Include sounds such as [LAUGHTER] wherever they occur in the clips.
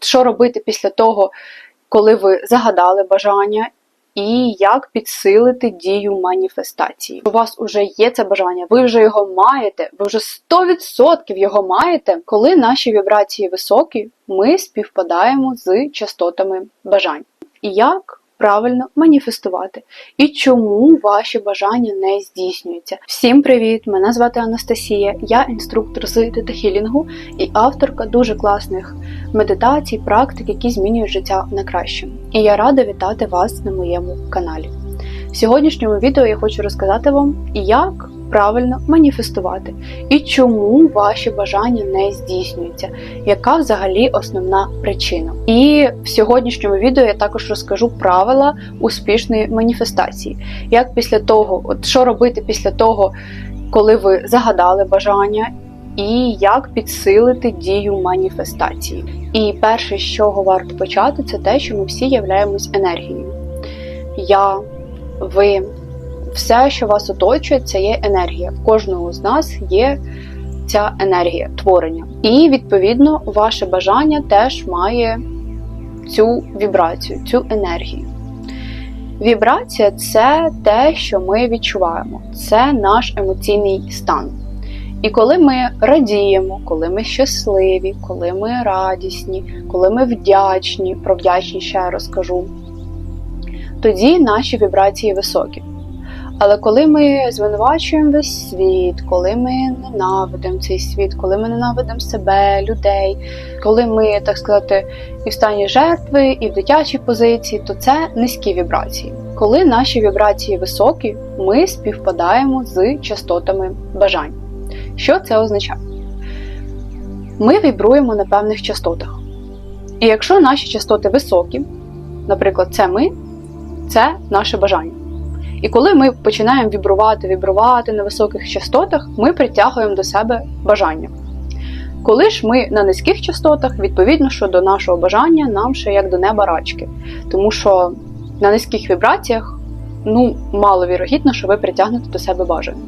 Що робити після того, коли ви загадали бажання, і як підсилити дію маніфестації? У вас вже є це бажання, ви вже його маєте, ви вже 100% його маєте. Коли наші вібрації високі, ми співпадаємо з частотами бажань. І як правильно маніфестувати? І чому ваші бажання не здійснюються? Всім привіт! Мене звати Анастасія, я інструктор з тета-хілінгу і авторка дуже класних медитацій, практик, які змінюють життя на краще. І я рада вітати вас на моєму каналі. В сьогоднішньому відео я хочу розказати вам, як правильно маніфестувати і чому ваші бажання не здійснюються, яка взагалі основна причина. І в сьогоднішньому відео я також розкажу правила успішної маніфестації. Як після того, от що робити після того, коли ви загадали бажання, і як підсилити дію маніфестації. І перше, з чого варто почати, це те, що ми всі являємось енергією. Я, ви, все, що вас оточує, це є енергія. В кожного з нас є ця енергія творення. І, відповідно, ваше бажання теж має цю вібрацію, цю енергію. Вібрація це те, що ми відчуваємо, це наш емоційний стан. І коли ми радіємо, коли ми щасливі, коли ми радісні, коли ми вдячні, про вдячність ще я розкажу, тоді наші вібрації високі. Але коли ми звинувачуємо весь світ, коли ми ненавидимо цей світ, коли ми ненавидимо себе, людей, коли ми, так сказати, і в стані жертви, і в дитячій позиції, то це низькі вібрації. Коли наші вібрації високі, ми співпадаємо з частотами бажань. Що це означає? Ми вібруємо на певних частотах. І якщо наші частоти високі, наприклад, це ми, це наше бажання. І коли ми починаємо вібрувати, вібрувати на високих частотах, ми притягуємо до себе бажання. Коли ж ми на низьких частотах, відповідно, що до нашого бажання нам ще як до неба рачки. Тому що на низьких вібраціях ну, маловірогідно, що ви притягнете до себе бажання.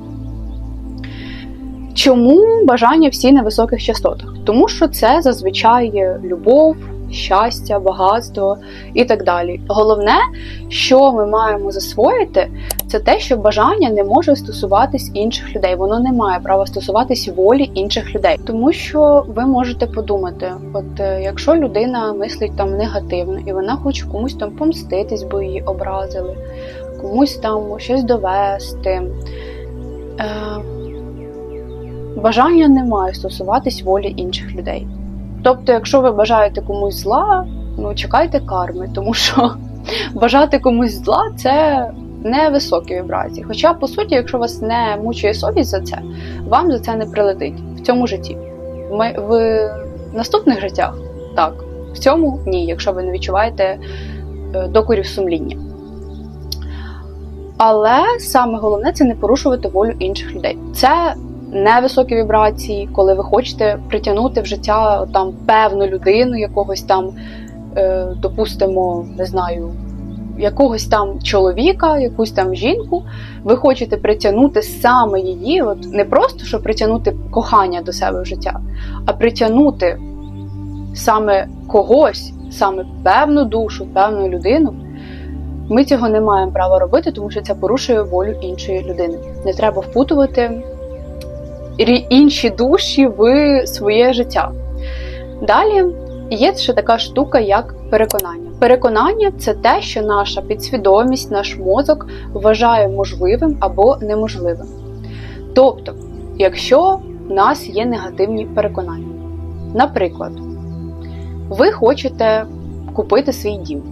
Чому бажання всі на високих частотах? Тому що це зазвичай любов, щастя, багатство і так далі. Головне, що ми маємо засвоїти, це те, що бажання не може стосуватись інших людей. Воно не має права стосуватись волі інших людей. Тому що ви можете подумати, от е, якщо людина мислить там негативно і вона хоче комусь там помститись, бо її образили, комусь там щось довести. Е, Бажання не має стосуватись волі інших людей. Тобто, якщо ви бажаєте комусь зла, ну чекайте карми, тому що [LAUGHS] бажати комусь зла це не високі вібрації. Хоча, по суті, якщо вас не мучує совість за це, вам за це не прилетить в цьому житті. Ми, в наступних життях так, в цьому ні, якщо ви не відчуваєте е, докорів сумління. Але саме головне це не порушувати волю інших людей. Це невисокі вібрації, коли ви хочете притягнути в життя там певну людину, якогось там, е, допустимо, не знаю, якогось там чоловіка, якусь там жінку, ви хочете притягнути саме її, от не просто щоб притягнути кохання до себе в життя, а притягнути саме когось, саме певну душу, певну людину. Ми цього не маємо права робити, тому що це порушує волю іншої людини. Не треба впутувати інші душі в своє життя. Далі є ще така штука, як переконання. Переконання це те, що наша підсвідомість, наш мозок вважає можливим або неможливим. Тобто, якщо в нас є негативні переконання, наприклад, ви хочете купити свій дім,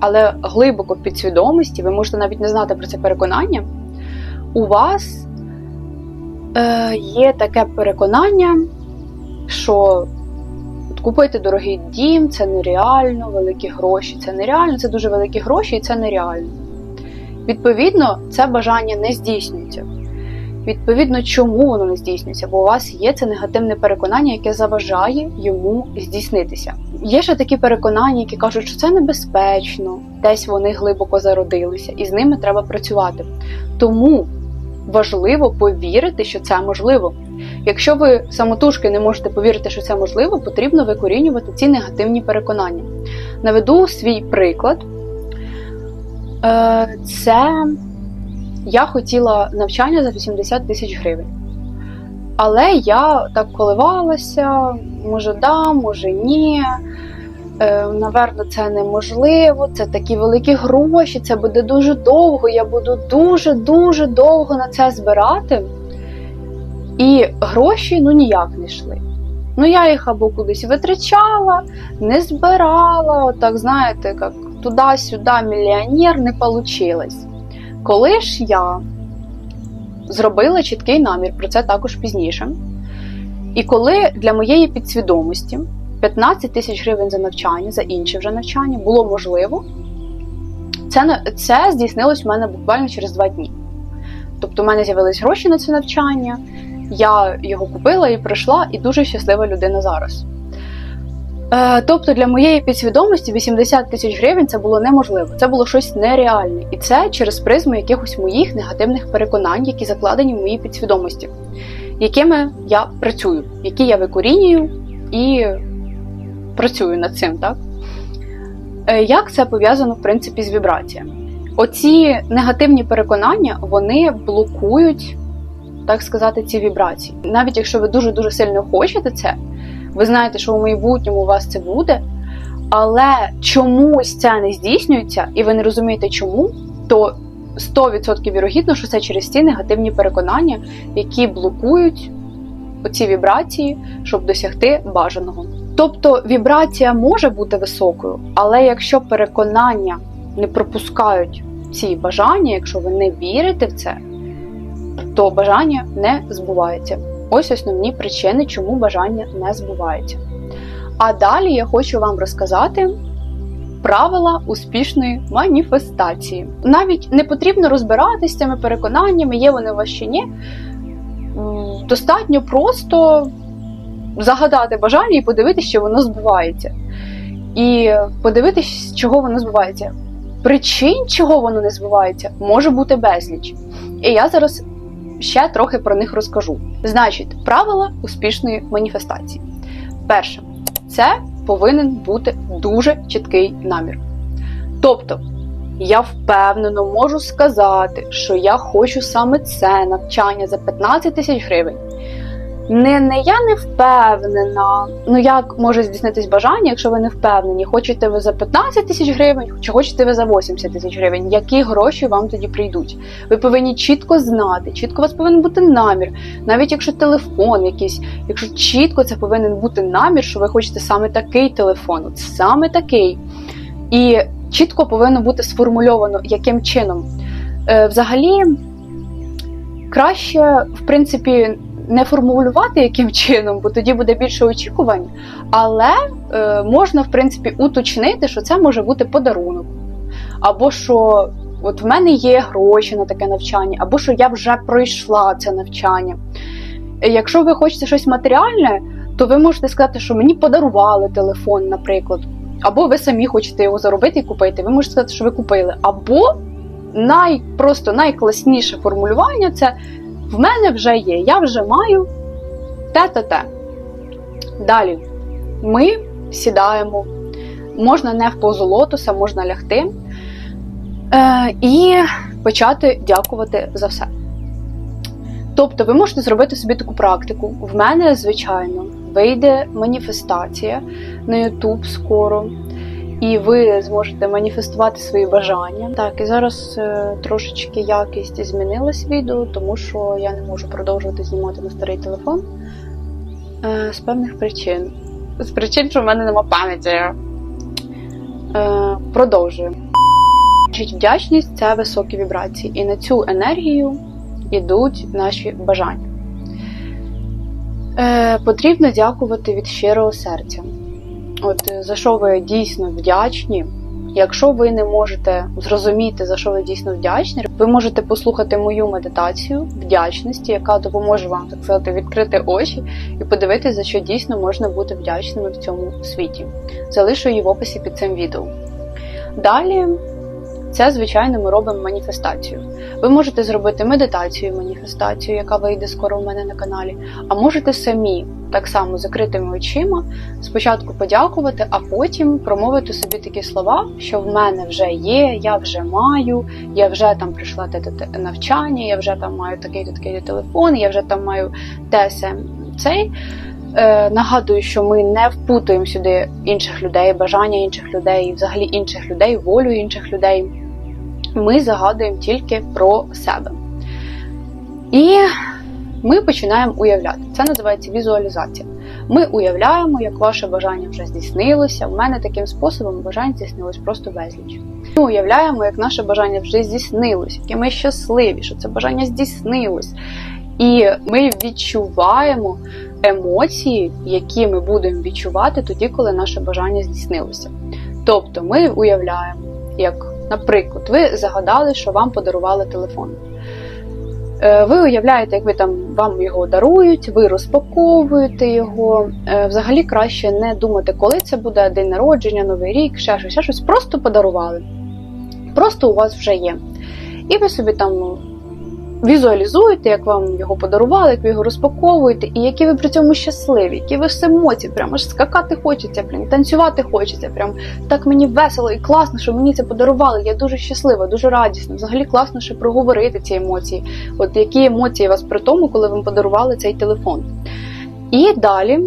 але глибоко в підсвідомості, ви можете навіть не знати про це переконання, у вас е, є таке переконання, що от купити дорогий дім це нереально, великі гроші, це нереально, це дуже великі гроші і це нереально. Відповідно, це бажання не здійснюється. Відповідно, чому воно не здійснюється? Бо у вас є це негативне переконання, яке заважає йому здійснитися. Є ще такі переконання, які кажуть, що це небезпечно, десь вони глибоко зародилися, і з ними треба працювати. Тому важливо повірити, що це можливо. Якщо ви самотужки не можете повірити, що це можливо, потрібно викорінювати ці негативні переконання. Наведу свій приклад. Е, Це я хотіла навчання за 80 тисяч гривень. Але я так коливалася, може да, може ні. Е, Наверно, це неможливо, це такі великі гроші, це буде дуже довго, я буду дуже-дуже довго на це збирати. І гроші ну ніяк не йшли. Ну, я їх або кудись витрачала, не збирала, отак, знаєте, як туди-сюди мільйонер не вийшло. Коли ж я зробила чіткий намір, про це також пізніше. І коли для моєї підсвідомості 15 тисяч гривень за навчання, за інше вже навчання було можливо, це, це здійснилось в мене буквально через два дні. Тобто, в мене з'явились гроші на це навчання, я його купила і прийшла, і дуже щаслива людина зараз. Е, тобто для моєї підсвідомості 80 тисяч гривень це було неможливо, це було щось нереальне. І це через призму якихось моїх негативних переконань, які закладені в моїй підсвідомості, якими я працюю, які я викорінюю і працюю над цим, так? Е, Як це пов'язано, в принципі, з вібраціями? Оці негативні переконання вони блокують, так сказати, ці вібрації. Навіть якщо ви дуже-дуже сильно хочете це, ви знаєте, що у майбутньому у вас це буде, але чомусь це не здійснюється, і ви не розумієте чому, то 100% вірогідно, що це через ці негативні переконання, які блокують оці вібрації, щоб досягти бажаного. Тобто вібрація може бути високою, але якщо переконання не пропускають ці бажання, якщо ви не вірите в це, то бажання не збувається. Ось основні причини, чому бажання не збувається. А далі я хочу вам розказати правила успішної маніфестації. Навіть не потрібно розбиратися з цими переконаннями, є вони у вас чи ні. Достатньо просто загадати бажання і подивитися, що воно збувається. І подивитись, чого воно збувається. Причин, чого воно не збувається, може бути безліч. І я зараз ще трохи про них розкажу. Значить, правила успішної маніфестації. Перше, це повинен бути дуже чіткий намір. Тобто, я впевнено можу сказати, що я хочу саме це навчання за 15 тисяч гривень. Не, не я не впевнена. Ну як може здійснитись бажання, якщо ви не впевнені, хочете ви за 15 тисяч гривень, чи хочете ви за 80 тисяч гривень, які гроші вам тоді прийдуть? Ви повинні чітко знати, чітко у вас повинен бути намір, навіть якщо телефон якийсь, якщо чітко це повинен бути намір, що ви хочете саме такий телефон, от саме такий. І чітко повинно бути сформульовано, яким чином. Е, взагалі, краще, в принципі, не формулювати яким чином, бо тоді буде більше очікувань, але е, можна, в принципі, уточнити, що це може бути подарунок, або що от в мене є гроші на таке навчання, або що я вже пройшла це навчання. Якщо ви хочете щось матеріальне, то ви можете сказати, що мені подарували телефон, наприклад, або ви самі хочете його заробити і купити. Ви можете сказати, що ви купили. Або най, просто найкласніше формулювання це в мене вже є, я вже маю те-то те. Далі ми сідаємо, можна не в позу лотоса, можна лягти е, і почати дякувати за все. Тобто, ви можете зробити собі таку практику. В мене, звичайно, вийде маніфестація на YouTube скоро, і ви зможете маніфестувати свої бажання. Так, і зараз е, трошечки якість змінилась відео, тому що я не можу продовжувати знімати на старий телефон е, з певних причин. З причин, що в мене нема пам'яті. Е, продовжую. Вдячність це високі вібрації, і на цю енергію йдуть наші бажання. Потрібно дякувати від щирого серця. От е, за що ви дійсно вдячні. Якщо ви не можете зрозуміти, за що ви дійсно вдячні, ви можете послухати мою медитацію вдячності, яка допоможе вам так сказати відкрити очі і подивитися, за що дійсно можна бути вдячними в цьому світі. Залишу її в описі під цим відео. Далі це, звичайно, ми робимо маніфестацію. Ви можете зробити медитацію, маніфестацію, яка вийде скоро у мене на каналі, а можете самі так само закритими очима спочатку подякувати, а потім промовити собі такі слова, що в мене вже є, я вже маю, я вже там прийшла те навчання, я вже там маю такий-то такий телефон, я вже там маю те се цей. Е, нагадую, що ми не впутуємо сюди інших людей, бажання інших людей, взагалі інших людей, волю інших людей. Ми загадуємо тільки про себе. І ми починаємо уявляти. Це називається візуалізація. Ми уявляємо, як ваше бажання вже здійснилося. У мене таким способом бажань здійснилось просто безліч. Ми уявляємо, як наше бажання вже здійснилось, які ми щасливі, що це бажання здійснилось. І ми відчуваємо емоції, які ми будемо відчувати тоді, коли наше бажання здійснилося. Тобто ми уявляємо, як, наприклад, ви загадали, що вам подарували телефон. Е, ви уявляєте, як ви там вам його дарують, ви розпаковуєте його. Е, взагалі краще не думати, коли це буде день народження, новий рік, ще щось, ще щось. Просто подарували. Просто у вас вже є. І ви собі там візуалізуєте, як вам його подарували, як ви його розпаковуєте, і які ви при цьому щасливі, які ви з емоції, прямо аж скакати хочеться, прям танцювати хочеться. Прям так мені весело і класно, що мені це подарували. Я дуже щаслива, дуже радісна. Взагалі класно, що проговорити ці емоції. От які емоції у вас при тому, коли вам подарували цей телефон. І далі.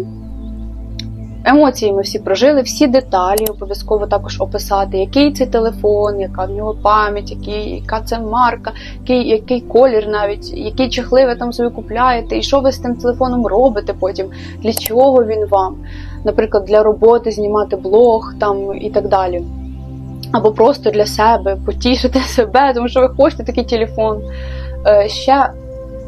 Емоції ми всі прожили, всі деталі обов'язково також описати, який це телефон, яка в нього пам'ять, яка це марка, який який колір навіть, які чехли ви там собі купляєте, і що ви з тим телефоном робите потім, для чого він вам, наприклад, для роботи знімати блог там і так далі. Або просто для себе потішити [LAUGHS] себе, тому що ви хочете такий телефон. Е, ще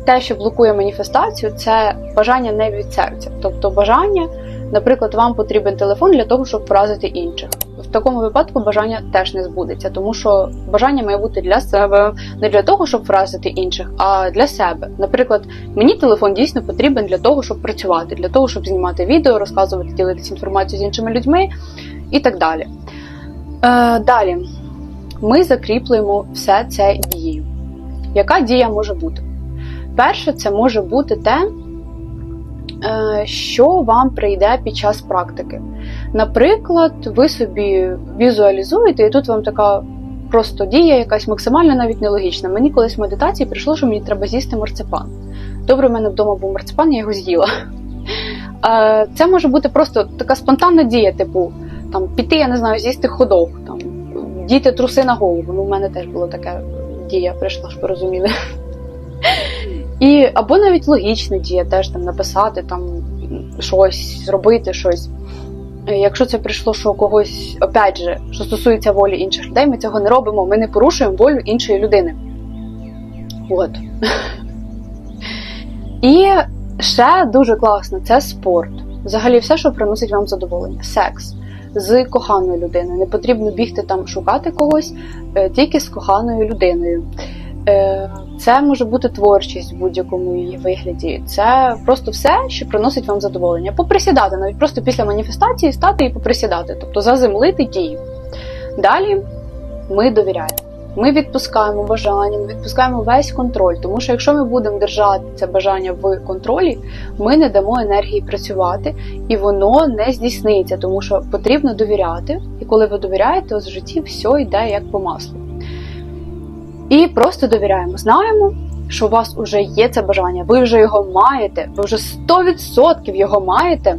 те, що блокує маніфестацію, це бажання не від серця, тобто бажання. Наприклад, вам потрібен телефон для того, щоб вразити інших. В такому випадку бажання теж не збудеться, тому що бажання має бути для себе, не для того, щоб вразити інших, а для себе. Наприклад, мені телефон дійсно потрібен для того, щоб працювати, для того, щоб знімати відео, розказувати, ділитися інформацією з іншими людьми і так далі. Е, Далі ми закріплюємо все це дією. Яка дія може бути? Перше, це може бути те. Е, що вам прийде під час практики. Наприклад, ви собі візуалізуєте, і тут вам така просто дія, якась максимально навіть нелогічна. Мені колись в медитації прийшло, що мені треба з'їсти марципан. Добре, в мене вдома був марципан, я його з'їла. [LAUGHS] Е, це може бути просто така спонтанна дія, типу там піти, я не знаю, з'їсти ходок, там діти труси на голову. Ну, в мене теж було таке дія, прийшла, щоб ви розуміли. І або навіть логічна дія, теж там написати там щось, зробити щось. Е, якщо це прийшло, що когось, опять же, що стосується волі інших людей, ми цього не робимо, ми не порушуємо волю іншої людини. От. [LAUGHS] І ще дуже класно це спорт. Взагалі, все, що приносить вам задоволення, секс з коханою людиною. Не потрібно бігти там шукати когось е, тільки з коханою людиною. Е, це може бути творчість в будь-якому її вигляді. Це просто все, що приносить вам задоволення. Поприсідати, навіть просто після маніфестації стати і поприсідати, тобто заземлити дію. Далі ми довіряємо. Ми відпускаємо бажання, ми відпускаємо весь контроль, тому що якщо ми будемо держати це бажання в контролі, ми не дамо енергії працювати, і воно не здійсниться, тому що потрібно довіряти. І коли ви довіряєте, у житті все йде як по маслу. І просто довіряємо, знаємо, що у вас вже є це бажання, ви вже його маєте, ви вже 100% його маєте.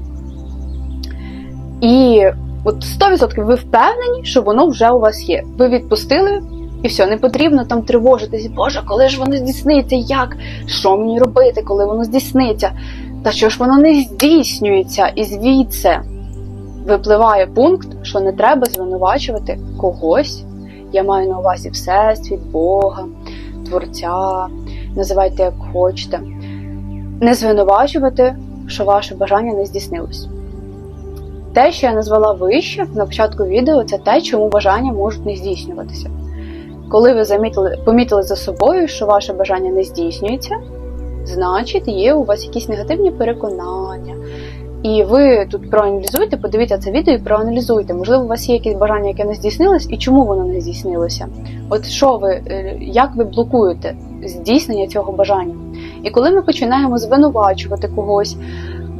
І от 100% ви впевнені, що воно вже у вас є. Ви відпустили, і все, не потрібно там тривожитись, Боже, коли ж воно здійсниться, як? Що мені робити, коли воно здійсниться? Та що ж воно не здійснюється? І звідси випливає пункт, що не треба звинувачувати когось. Я маю на увазі Всесвіт, Бога, Творця, називайте як хочете. Не звинувачувати, що ваше бажання не здійснилось. Те, що я назвала вище на початку відео, це те, чому бажання можуть не здійснюватися. Коли ви замітили, помітили за собою, що ваше бажання не здійснюється, значить є у вас якісь негативні переконання, І ви тут проаналізуйте, подивіться це відео і проаналізуйте. Можливо, у вас є якесь бажання, яке не здійснилось, і чому воно не здійснилося. От що ви, е, як ви блокуєте здійснення цього бажання? І коли ми починаємо звинувачувати когось,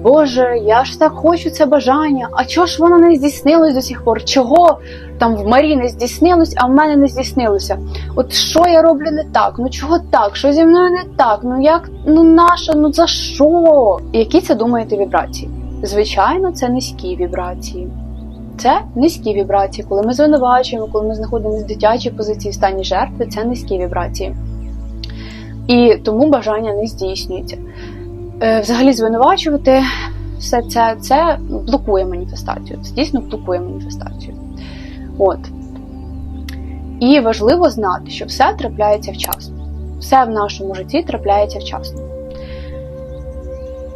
Боже, я ж так хочу це бажання, а чого ж воно не здійснилось до сих пор? Чого там в Марі не здійснилось, а в мене не здійснилося? От що я роблю не так? Ну чого так? Що зі мною не так? Ну як ну наша? Ну за що? Які це думаєте вібрації? Звичайно, це низькі вібрації. Це низькі вібрації. Коли ми звинувачуємо, коли ми знаходимося в дитячій позиції в стані жертви, це низькі вібрації. І тому бажання не здійснюється. Е, Взагалі звинувачувати все це, це блокує маніфестацію. Це дійсно блокує маніфестацію. От. І важливо знати, що все трапляється вчасно. Все в нашому житті трапляється вчасно.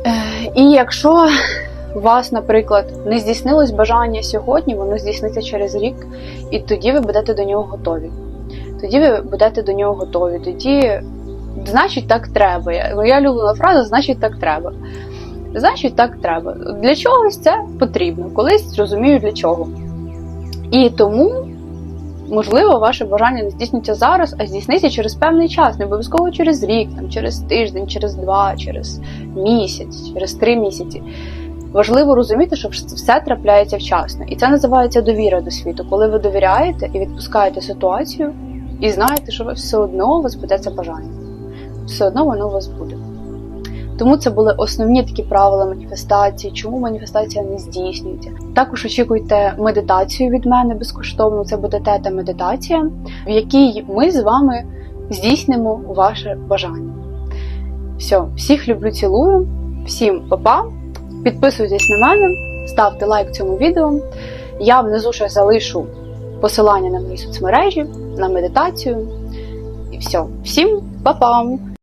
Е, І якщо вас, наприклад, не здійснилось бажання сьогодні, воно здійсниться через рік, і тоді ви будете до нього готові. Тоді ви будете до нього готові. Тоді, значить, так треба. Моя улюблена фраза значить так треба. Значить, так треба. Для чогось це потрібно. Колись зрозумію для чого. І тому, можливо, ваше бажання не здійсниться зараз, а здійсниться через певний час, не обов'язково через рік, там, через тиждень, через два, через місяць, через три місяці. Важливо розуміти, що все трапляється вчасно. І це називається довіра до світу, коли ви довіряєте і відпускаєте ситуацію, і знаєте, що все одно у вас буде це бажання. Все одно воно у вас буде. Тому це були основні такі правила маніфестації, чому маніфестація не здійснюється. Також очікуйте медитацію від мене безкоштовно. Це буде тета медитація, в якій ми з вами здійснимо ваше бажання. Все, всіх люблю, цілую, всім па-па. Підписуйтесь на мене, ставте лайк цьому відео. Я внизу ще залишу посилання на мої соцмережі, на медитацію. І все. Всім па-па!